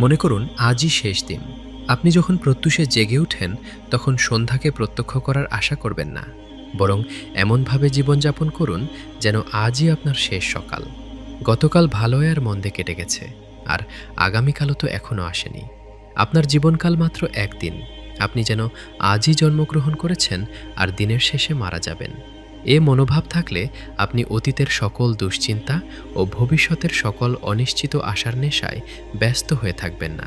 মনে করুন, আজই শেষ দিন। আপনি যখন প্রত্যুষে জেগে ওঠেন, তখন সন্ধ্যাকে প্রত্যক্ষ করার আশা করবেন না। বরং এমনভাবে জীবনযাপন করুন, যেন আজই আপনার শেষ সকাল। গতকাল ভালো আর মন্দে কেটে গেছে, আর আগামীকালও তো এখনও আসেনি। আপনার জীবনকাল মাত্র একদিন। আপনি যেন আজই জন্মগ্রহণ করেছেন, আর দিনের শেষে মারা যাবেন। এ মনোভাব থাকলে আপনি অতীতের সকল দুশ্চিন্তা ও ভবিষ্যতের সকল অনিশ্চিত আশার নেশায় ব্যস্ত হয়ে থাকবেন না।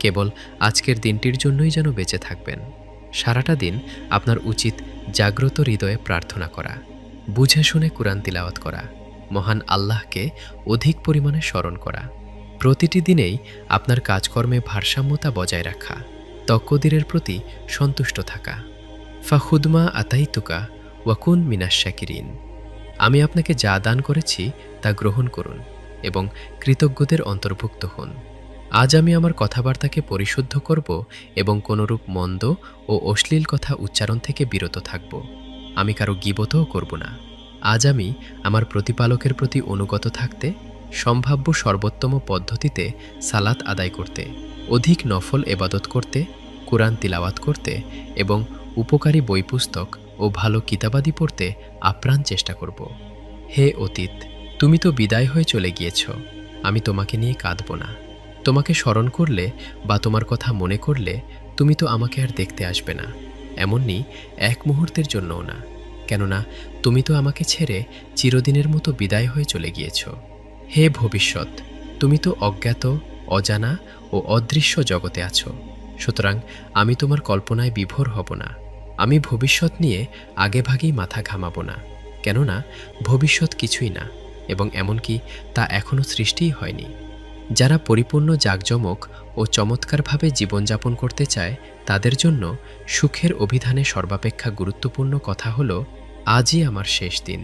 কেবল আজকের দিনটির জন্যই যেন বেঁচে থাকবেন। সারাটা দিন আপনার উচিত জাগ্রত হৃদয়ে প্রার্থনা করা। বুঝে শুনে কোরআন তিলাওয়াত করা। মহান আল্লাহকে অধিক পরিমাণে স্মরণ করা। প্রতিটি দিনেই আপনার কাজকর্মে ভারসাম্যতা বজায় রাখা। তক্কদিরের প্রতি সন্তুষ্ট থাকা। ফাখুদমা আতাইতুকা ওয়াকুন মিনাস শাকিরিন। আমি আপনাকে যা দান করেছি, তা গ্রহণ করুন এবং কৃতজ্ঞদের অন্তর্ভুক্ত হন। আজ আমি আমার কথাবার্তাকে পরিশুদ্ধ করব এবং কোনরূপ মন্দ ও অশ্লীল কথা উচ্চারণ থেকে বিরত থাকব। আমি কারও গিবতও করব না। আজ আমি আমার প্রতিপালকের প্রতি অনুগত থাকতে, সম্ভাব্য সর্বোত্তম পদ্ধতিতে সালাত আদায় করতে, অধিক নফল এবাদত করতে, কোরআন তিলাওয়াত করতে এবং উপকারী বই পুস্তক ও ভালো কিতাবাদি পড়তে আপ্রাণ চেষ্টা করব। হে অতীত, তুমি তো বিদায় হয়ে চলে গিয়েছ। আমি তোমাকে নিয়ে কাঁদব না। তোমাকে স্মরণ করলে বা তোমার কথা মনে করলে তুমি তো আমাকে আর দেখতে আসবে না। এমনই এক মুহূর্তের জন্যও না। কেননা তুমি তো আমাকে ছেড়ে চিরদিনের মতো বিদায় হয়ে চলে গিয়েছ। হে ভবিষ্যৎ, তুমি তো অজ্ঞাত, অজানা ও অদৃশ্য জগতে আছো। সুতরাং আমি তোমার কল্পনায় বিভোর হব না। আমি ভবিষ্যৎ নিয়ে আগেভাগেই মাথা ঘামাবো না, কেননা ভবিষ্যৎ কিছুই না, এবং এমনকি তা এখনও সৃষ্টিই হয়নি। যারা পরিপূর্ণ জাঁকজমক ও চমৎকারভাবে জীবনযাপন করতে চায়, তাদের জন্য সুখের অভিধানে সর্বাপেক্ষা গুরুত্বপূর্ণ কথা হল, আজই আমার শেষ দিন।